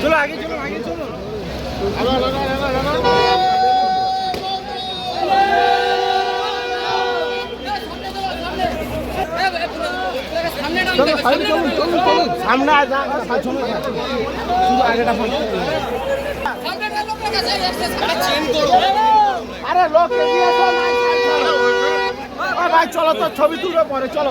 চলো আগে চলো। আগে চলো সামনে আগেটা আরে লোক এগিয়ে এসো, নাই, নাই, চলো। ও ভাই চলো তো ছবি তুলবে পরে চলো।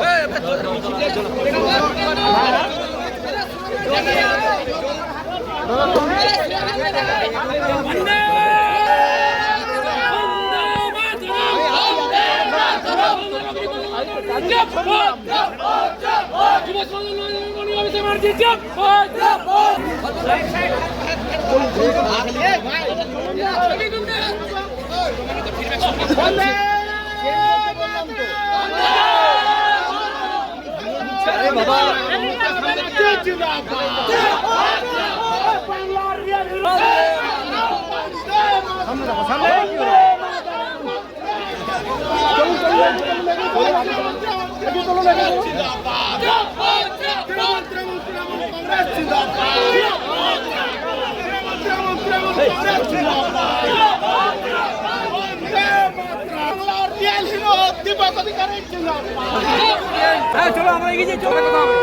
হ্যাঁ চলো আমরা এগিয়ে যাই চলো কথা হবে।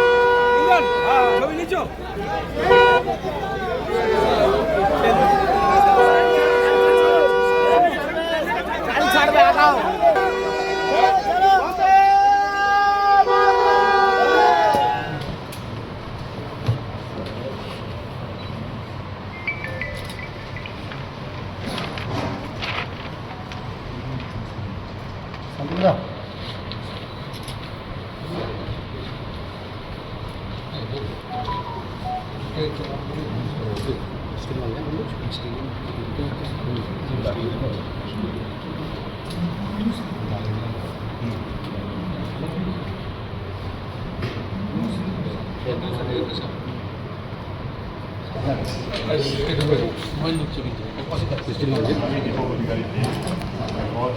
হ্যাঁ ছবি নিচ্ছো?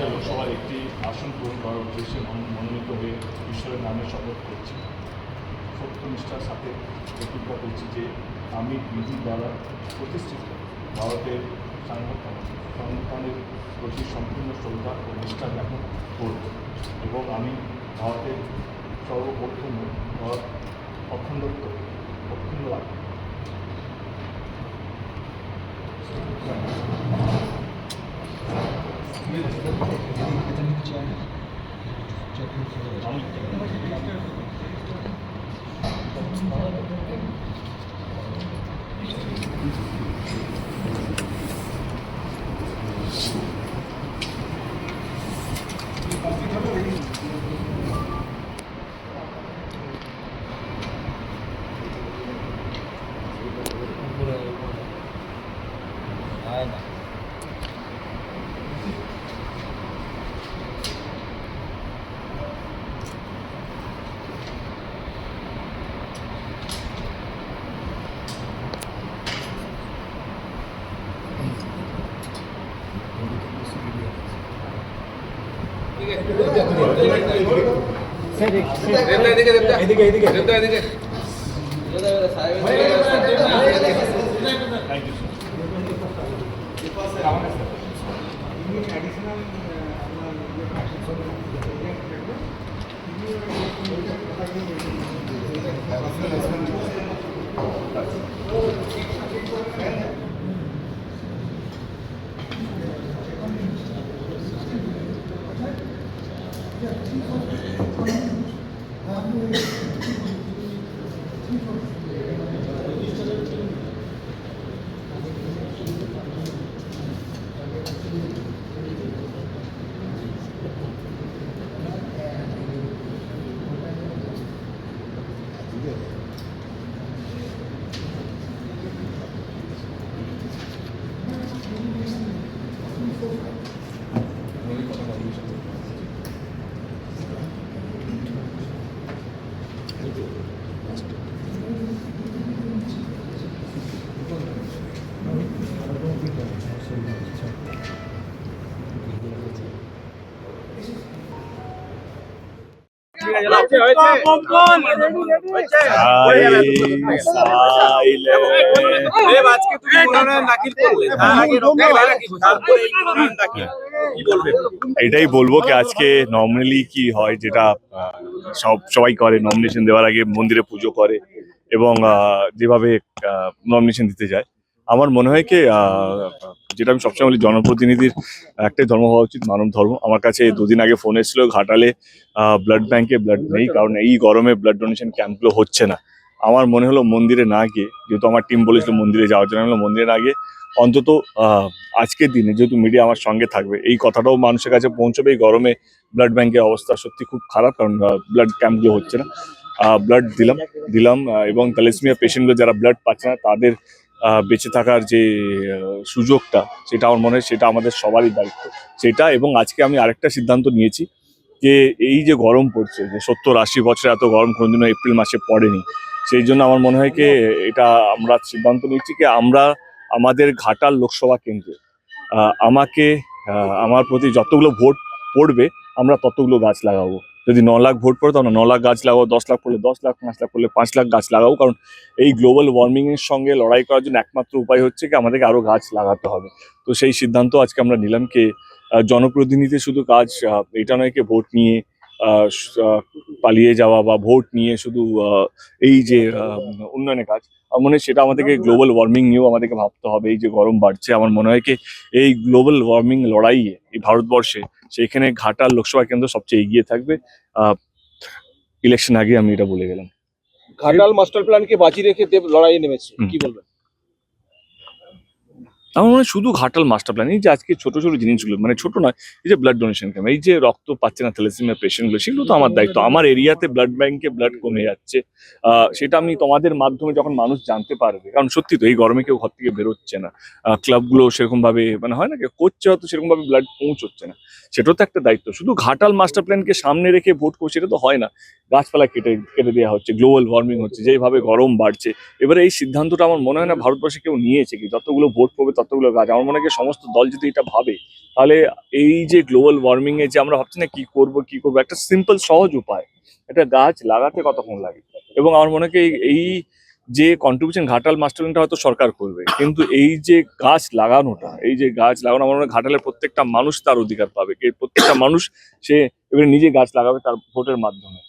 লোকসভার একটি আসন পূরণ করার উদ্দেশ্যে মন- মনোনীত হয়ে ঈশ্বরের নামে শপথ করছি সত্যনিষ্ঠার সাথে প্রতিজ্ঞা করছি যে আমি বিধি দ্বারা প্রতিষ্ঠিত ভারতের সাংবিধান সংবিধানের প্রতি সম্পূর্ণ শ্রদ্ধা ও নিষ্ঠা জ্ঞাপন করব এবং আমি ভারতের সর্বপ্রথম ভারত অখণ্ডত্ব অক্ষুণ্ণ রাখব। থ্যাংক ইউ আজকে థ్యాంక్ యూ సార్ এটাই বলব কি আজকে নর্মালি কি হয় যেটা সব সবাই করে নমিনেশন দেওয়ার আগে মন্দিরে পুজো করে এবং যেভাবে নমিনেশন দিতে যায়। আমার মনে হয় কি যেটা আমি সবসময় বলি জনপ্রতিনিধির একটাই ধর্ম হওয়া উচিত মানব ধর্ম। আমার কাছে দুদিন আগে ফোন এসেছিল ঘাটালে ব্লাড ব্যাংকে ব্লাড নেই কারণ এই গরমে ব্লাড ডোনেশন ক্যাম্পগুলো হচ্ছে না। আমার মনে হলো মন্দিরে না গিয়ে যেহেতু আমার টিম বলেছিল মন্দিরে যাওয়ার জন্য বললাম, মন্দিরে না গিয়ে অন্তত আজকের দিনে যেহেতু মিডিয়া আমার সঙ্গে থাকবে এই কথাটাও মানুষের কাছে পৌঁছবে এই গরমে ব্লাড ব্যাংকের অবস্থা সত্যি খুব খারাপ কারণ ব্লাড ক্যাম্পগুলো হচ্ছে না। ব্লাড দিলাম দিলাম এবং ক্যালেসমিয়া পেশেন্টগুলো যারা ব্লাড পাচ্ছে না তাদের বেঁচে থাকার যে সুযোগটা, সেটা আমার মনে হয় সেটা আমাদের সবারই দায়িত্ব। সেটা এবং আজকে আমি আরেকটা সিদ্ধান্ত নিয়েছি যে, এই যে গরম পড়ছে, যে সত্তর আশি বছর এত গরম কোনোদিনও এপ্রিল মাসে পড়েনি, সেই জন্য আমার মনে হয় কি, এটা আমরা সিদ্ধান্ত নিচ্ছি কি, আমরা আমাদের ঘাটাল লোকসভা কেন্দ্রে আমাকে আমার প্রতি যতগুলো ভোট পড়বে, আমরা ততগুলো গাছ লাগাবো। যদি ন লাখ ভোট পড়ে, তাহলে ন লাখ গাছ লাগাও, দশ লাখ পড়লে দশ লাখ, পাঁচ লাখ পড়লে পাঁচ লাখ গাছ লাগাও। কারণ এই গ্লোবাল ওয়ার্মিংয়ের সঙ্গে লড়াই করার জন্য একমাত্র উপায় হচ্ছে কি, আমাদেরকে আরও গাছ লাগাতে হবে। তো সেই সিদ্ধান্ত আজকে আমরা নিলাম কি জনপ্রতিনিধি শুধু কাজ এটা নয় কি, ভোট নিয়ে পালিয়ে যাওয়া বা ভোট নিয়ে শুধু এই যে উন্নয়নের কাজ আমার মনে হয় সেটা আমাদেরকে গ্লোবাল ওয়ার্মিং নিয়েও আমাদেরকে ভাবতে হবে। এই যে গরম বাড়ছে আমার মনে হয় কি এই গ্লোবাল ওয়ার্মিং লড়াইয়ে এই ভারতবর্ষে সেখানে ঘাটাল লোকসভা কেন্দ্র সবচেয়ে এগিয়ে থাকবে। ইলেকশন আগে আমি এটা বলে গেলাম। ঘাটাল মাস্টার প্ল্যানকে বাজি রেখে দেব লড়াইয়ে নেমেছে কি বলবেন? আমার মনে শুধু ঘাটাল মাস্টার প্ল্যান এই যে আজকে ছোট ছোট জিনিসগুলো মানে ছোট নয়, এই যে ব্লাড ডোনেশন ক্যাম্প এই যে রক্ত পাচ্ছে না থ্যালাসেমিয়া পেশেন্টগুলো সেগুলো তো আমার দায়িত্ব। আমার এরিয়াতে ব্লাড ব্যাংকে ব্লাড কমে যাচ্ছে। সেটা আমি তোমাদের মাধ্যমে যখন মানুষ জানতে পারবে, কারণ সত্যি তো এই গরমে কেউ ঘর থেকে বেরোচ্ছে না। ক্লাবগুলো সেরকম ভাবে মানে হয় না কি, করছে হয়তো সেরকম ভাবে ব্লাড পৌঁছচ্ছে না। সেটাও তো একটা দায়িত্ব। শুধু ঘাটাল মাস্টার প্ল্যানকে সামনে রেখে ভোট করছে এটা তো হয় না। গাছপালা কেটে কেটে দেওয়া হচ্ছে গ্লোবাল ওয়ার্মিং হচ্ছে, যেভাবে গরম বাড়ছে। এবারে এই সিদ্ধান্তটা আমার মনে হয় না ভারতবর্ষে কেউ নিয়েছে কি? যতগুলো ভোট পড়বে ততগুলো গাছ আমার মনে হয় সমস্ত দল যদি এটা ভাবে, তাহলে এই যে গ্লোবাল ওয়ার্মিং এ যে আমরা ভাবছি না কি করব, কি করব, একটা সিম্পল সহজ উপায়। একটা গাছ লাগাতে কতক্ষণ লাগে? এবং আমার মনে হয় এই যে কন্ট্রিবিউশন ঘাটাল মাস্টারিংটা হয়তো সরকার করবে, কিন্তু এই যে গাছ লাগানোটা, এই যে গাছ লাগানো, আমার মনে হয় ঘাটালের প্রত্যেকটা মানুষ তার অধিকার পাবে। প্রত্যেকটা মানুষ সে এবারে নিজে গাছ লাগাবে তার ভোটের মাধ্যমে।